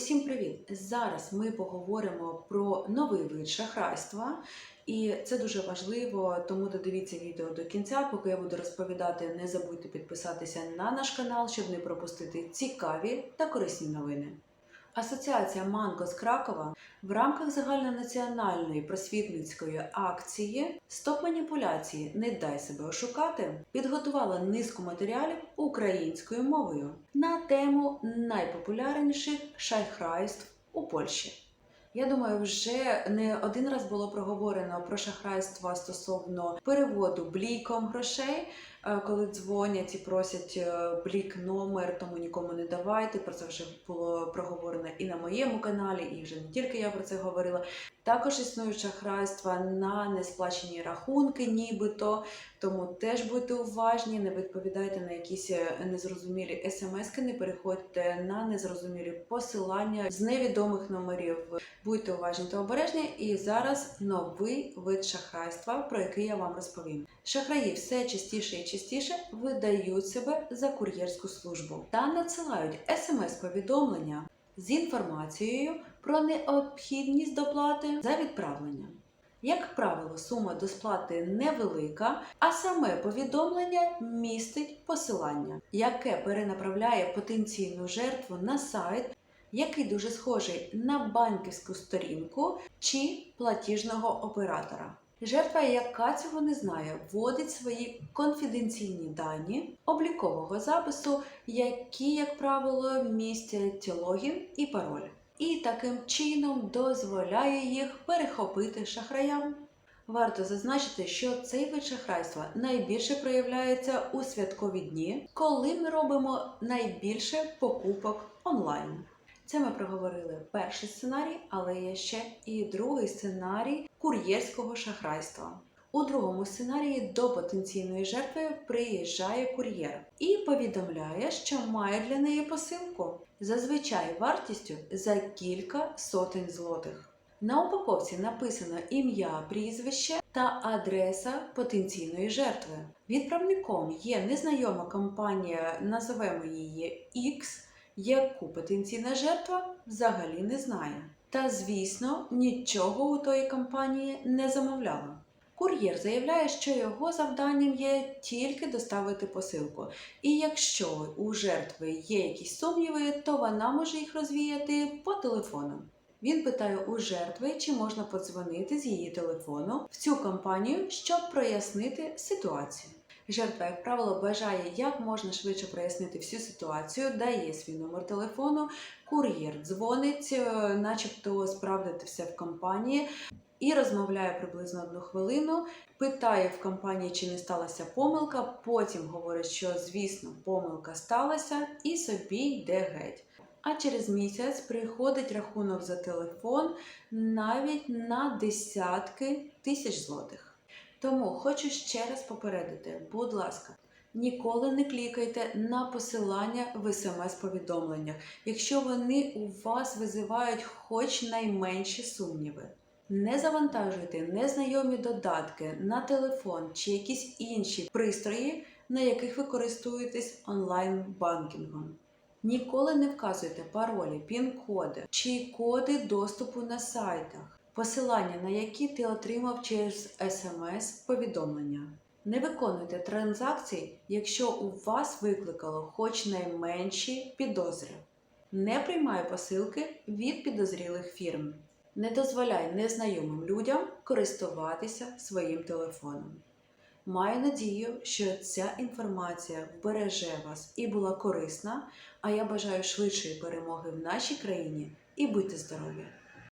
Усім привіт! Зараз ми поговоримо про новий вид шахрайства, і це дуже важливо, тому додивіться відео до кінця. Поки я буду розповідати, не забудьте підписатися на наш канал, щоб не пропустити цікаві та корисні новини. Асоціація Манго з Кракова в рамках загальнонаціональної просвітницької акції Стоп маніпуляції Не дай себе ошукати підготувала низку матеріалів українською мовою на тему найпопулярніших шайхрайств у Польщі. Я думаю, вже не один раз було проговорено про шахрайства стосовно переводу бліком грошей, е, коли дзвонять і просять е, блік номер, тому нікому не давайте. Про це вже було проговорено і на моєму каналі, і вже не тільки я про це говорила. Також існують шахрайства на несплачені рахунки, нібито. Тому теж будьте уважні, не відповідайте на якісь е, незрозумілі смски, не переходьте на незрозумілі посилання з невідомих номерів. Будьте уважні та обережні. І зараз новий вид шахрайства, про який я вам розповім. Шахраї все частіше і частіше видають себе за кур'єрську службу та надсилають смс-повідомлення з інформацією про необхідність доплати за відправлення. Як правило, сума до сплати невелика, а саме повідомлення містить посилання, яке перенаправляє потенційну жертву на сайт, який дуже схожий на банківську сторінку чи платіжного оператора. Жертва, яка цього не знає, вводить свої конфіденційні дані облікового запису, які, як правило, містять логін і пароль і таким чином дозволяє їх перехопити шахраям. Варто зазначити, що цей вид шахрайства найбільше проявляється у святкові дні, коли ми робимо найбільше покупок онлайн. Це ми проговорили перший сценарій, але є ще і другий сценарій кур'єрського шахрайства. У другому сценарії до потенційної жертви приїжджає кур'єр і повідомляє, що має для неї посилку, зазвичай вартістю за кілька сотень злотих. На упаковці написано ім'я, прізвище та адреса потенційної жертви. Відправником є незнайома компанія, називаємо її X, яку потенційна жертва взагалі не знає. Та, звісно, нічого у тої компанії не замовляла. Кур'єр заявляє, що його завданням є тільки доставити посилку. І якщо у жертви є якісь сумніви, то вона може їх розвіяти по телефону. Він питає у жертви, чи можна подзвонити з її телефону в цю компанію, щоб прояснити ситуацію. Жертва, як правило, бажає як можна швидше прояснити всю ситуацію, дає свій номер телефону, кур'єр дзвонить, е, начебто справдити все в компанії і розмовляє приблизно одну хвилину, питає в компанії, чи не сталася помилка. Потім говорить, що звісно помилка сталася, і собі йде геть. А через місяць приходить рахунок за телефон навіть на десятки тисяч злотих. Тому хочу ще раз попередити, будь ласка, ніколи не клікайте на посилання в смс-повідомленнях, якщо вони у вас визивають хоч найменші сумніви. Не завантажуйте незнайомі додатки на телефон чи якісь інші пристрої, на яких ви користуєтесь онлайн-банкінгом. Ніколи не вказуйте паролі, пін-коди чи коди доступу на сайтах, посилання на які ти отримав через смс-повідомлення. Не виконуйте транзакцій, якщо у вас викликало хоч найменші підозри. Не приймай посилки від підозрілих фірм. Не дозволяй незнайомим людям користуватися своїм телефоном. Маю надію, що ця інформація вбереже вас і була корисна. А я бажаю швидшої перемоги в нашій країні і будьте здорові!